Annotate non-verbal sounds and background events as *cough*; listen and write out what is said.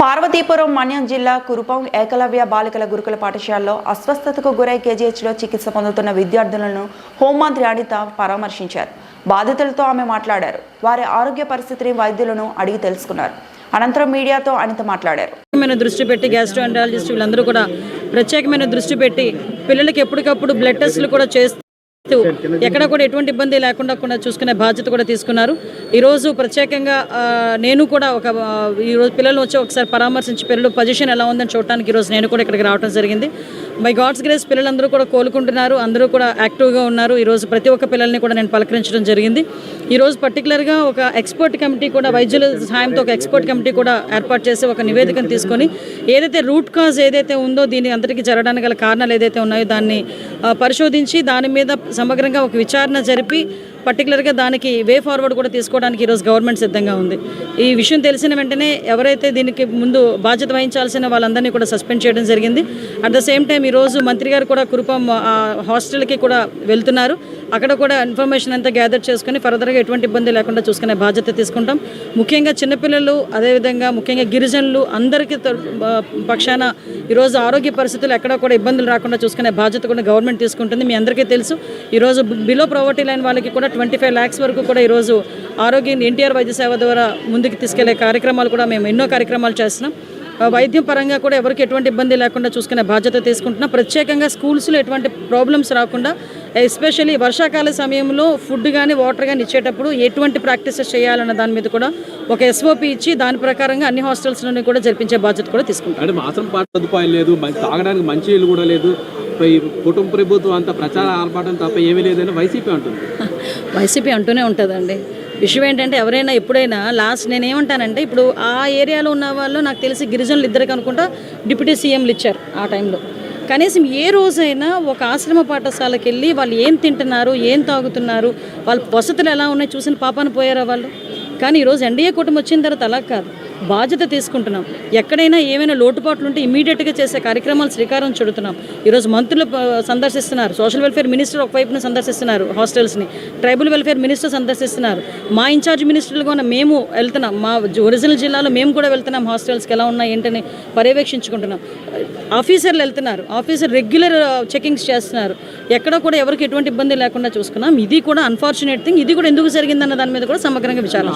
పార్వతీపురం మన్యం జిల్లా కురుపం ఏకలవ్య బాలికల గురుకుల పాఠశాలలో అస్వస్థతకు గురై కేజీహెచ్లో చికిత్స పొందుతున్న విద్యార్థులను హోంమంత్రి అనిత పరామర్శించారు. బాధితులతో ఆమె మాట్లాడారు. వారి ఆరోగ్య పరిస్థితిని వైద్యులను అడిగి తెలుసుకున్నారు. అనంతరం మీడియాతో అనిత మాట్లాడారు. ప్రత్యేకమైన దృష్టి పెట్టి గ్యాస్ట్రోఎంటాలజిస్ట్ వీళ్ళందరూ కూడా ప్రత్యేకమైన దృష్టి పెట్టి పిల్లలకి ఎప్పటికప్పుడు బ్లడ్ టెస్టులు కూడా చేస్తూ ఎక్కడ కూడా ఎటువంటి ఇబ్బంది లేకుండా కూడా చూసుకునే బాధ్యత కూడా తీసుకున్నారు. ఈరోజు ప్రత్యేకంగా నేను కూడా ఒక ఈరోజు పిల్లలు వచ్చి ఒకసారి పరామర్శించి పిల్లలు పొజిషన్ ఎలా ఉందని చూడటానికి ఈరోజు నేను కూడా ఇక్కడికి రావడం జరిగింది. బై గాడ్స్ గ్రేస్ పిల్లలందరూ కూడా కోలుకుంటున్నారు. అందరూ కూడా యాక్టివ్గా ఉన్నారు. ఈరోజు ప్రతి ఒక్క పిల్లల్ని కూడా నేను పలకరించడం జరిగింది. ఈరోజు పర్టికులర్గా ఒక ఎక్స్పర్ట్ కమిటీ కూడా వైద్యుల సహాయంతో ఒక ఎక్స్పర్ట్ కమిటీ కూడా ఏర్పాటు చేసి ఒక నివేదికను తీసుకొని ఏదైతే రూట్ కాజ్ ఏదైతే ఉందో దీని అంతటికి జరగడానికి గల కారణాలు ఏదైతే ఉన్నాయో దాన్ని పరిశోధించి దాని మీద సమగ్రంగా ఒక విచారణ జరిపి పర్టికులర్గా దానికి వే ఫార్వర్డ్ కూడా తీసుకోవడానికి ఈరోజు గవర్నమెంట్ సిద్ధంగా ఉంది. ఈ విషయం తెలిసిన వెంటనే ఎవరైతే దీనికి ముందు బాధ్యత వహించాల్సిన వాళ్ళందరినీ కూడా సస్పెండ్ చేయడం జరిగింది. అట్ ద సేమ్ టైం ఈరోజు మంత్రి గారు కూడా కురుపం హాస్టల్కి కూడా వెళ్తున్నారు. అక్కడ కూడా ఇన్ఫర్మేషన్ అంతా గ్యాదర్ చేసుకుని ఫర్దర్గా ఎటువంటి ఇబ్బంది లేకుండా చూసుకునే బాధ్యత తీసుకుంటాం. ముఖ్యంగా చిన్నపిల్లలు అదేవిధంగా ముఖ్యంగా గిరిజనులు అందరికీ పక్షాన ఈరోజు ఆరోగ్య పరిస్థితులు ఎక్కడ కూడా ఇబ్బందులు రాకుండా చూసుకునే బాధ్యత కూడా గవర్నమెంట్ తీసుకుంటుంది. మీ అందరికీ తెలుసు ఈరోజు బిలో ప్రావర్టీ లైన్ వాళ్ళకి కూడా ట్వంటీ ఫైవ్ ల్యాక్స్ వరకు కూడా ఈరోజు ఆరోగ్య ఎన్టీఆర్ వైద్య సేవ ద్వారా ముందు ముందుకు తీసుకెళ్ళే కార్యక్రమాలు కూడా మేము ఎన్నో కార్యక్రమాలు చేస్తున్నాం. వైద్యం పరంగా కూడా ఎవరికి ఎటువంటి ఇబ్బంది లేకుండా చూసుకునే బాధ్యత తీసుకుంటున్నాం. ప్రత్యేకంగా స్కూల్స్లో ఎటువంటి ప్రాబ్లమ్స్ రాకుండా ఎస్పెషల్లీ వర్షాకాల సమయంలో ఫుడ్ కానీ వాటర్ కానీ ఇచ్చేటప్పుడు ఎటువంటి ప్రాక్టీసెస్ చేయాలన్న దాని మీద కూడా ఒక ఎస్ఓపి ఇచ్చి దాని ప్రకారంగా అన్ని హాస్టల్స్లోని కూడా జరిపించే బాధ్యత కూడా తీసుకుంటాం అంటే మాత్రం సదుపాయం లేదు తాగడానికి మంచి నీళ్ళు కూడా లేదు. కుటుంబ ప్రభుత్వం అంతా ప్రచార ఆర్పాటం తప్ప ఏమీ లేదని వైసీపీ అంటుంది. *laughs* వైసీపీ అంటూనే ఉంటుందండి. విషయం ఏంటంటే ఎవరైనా ఎప్పుడైనా లాస్ట్ నేను ఏమంటానంటే ఇప్పుడు ఆ ఏరియాలో ఉన్న వాళ్ళు నాకు తెలిసి గిరిజనులు ఇద్దరికి అనుకుంటా డిప్యూటీ సీఎంలు ఇచ్చారు ఆ టైంలో. కనీసం ఏ రోజైనా ఒక ఆశ్రమ పాఠశాలకు వెళ్ళి వాళ్ళు ఏం తింటున్నారు ఏం తాగుతున్నారు వాళ్ళ వసతులు ఎలా ఉన్నాయి చూసిన పాపాన పోయారా వాళ్ళు? కానీ ఈరోజు ఎన్డీఏ కుటుంబం వచ్చిన తర్వాత అలా కాదు. బాధ్యత తీసుకుంటున్నాం. ఎక్కడైనా ఏమైనా లోటుపాట్లు ఉంటే ఇమీడియట్గా చేసే కార్యక్రమాలు శ్రీకారం చుడుతున్నాం. ఈరోజు మంత్రులు సందర్శిస్తున్నారు. సోషల్ వెల్ఫేర్ మినిస్టర్ ఒకవైపున సందర్శిస్తున్నారు హాస్టల్స్ని. ట్రైబల్ వెల్ఫేర్ మినిస్టర్ సందర్శిస్తున్నారు. మా ఇన్ఛార్జ్ మినిస్టర్లుగా ఉన్న మేము వెళ్తున్నాం. మా ఒరిజినల్ జిల్లాలో మేము కూడా వెళ్తున్నాం హాస్టల్స్కి ఎలా ఉన్నాయి ఏంటని పర్యవేక్షించుకుంటున్నాం. ఆఫీసర్లు వెళ్తున్నారు. ఆఫీసర్ రెగ్యులర్ చెకింగ్స్ చేస్తున్నారు. ఎక్కడ కూడా ఎవరికి ఎటువంటి ఇబ్బంది లేకుండా చూసుకున్నాం. ఇది కూడా అన్ఫార్చునేట్ థింగ్ ఇది కూడా ఎందుకు జరిగిందన్న దాని మీద కూడా సమగ్రంగా విచారణ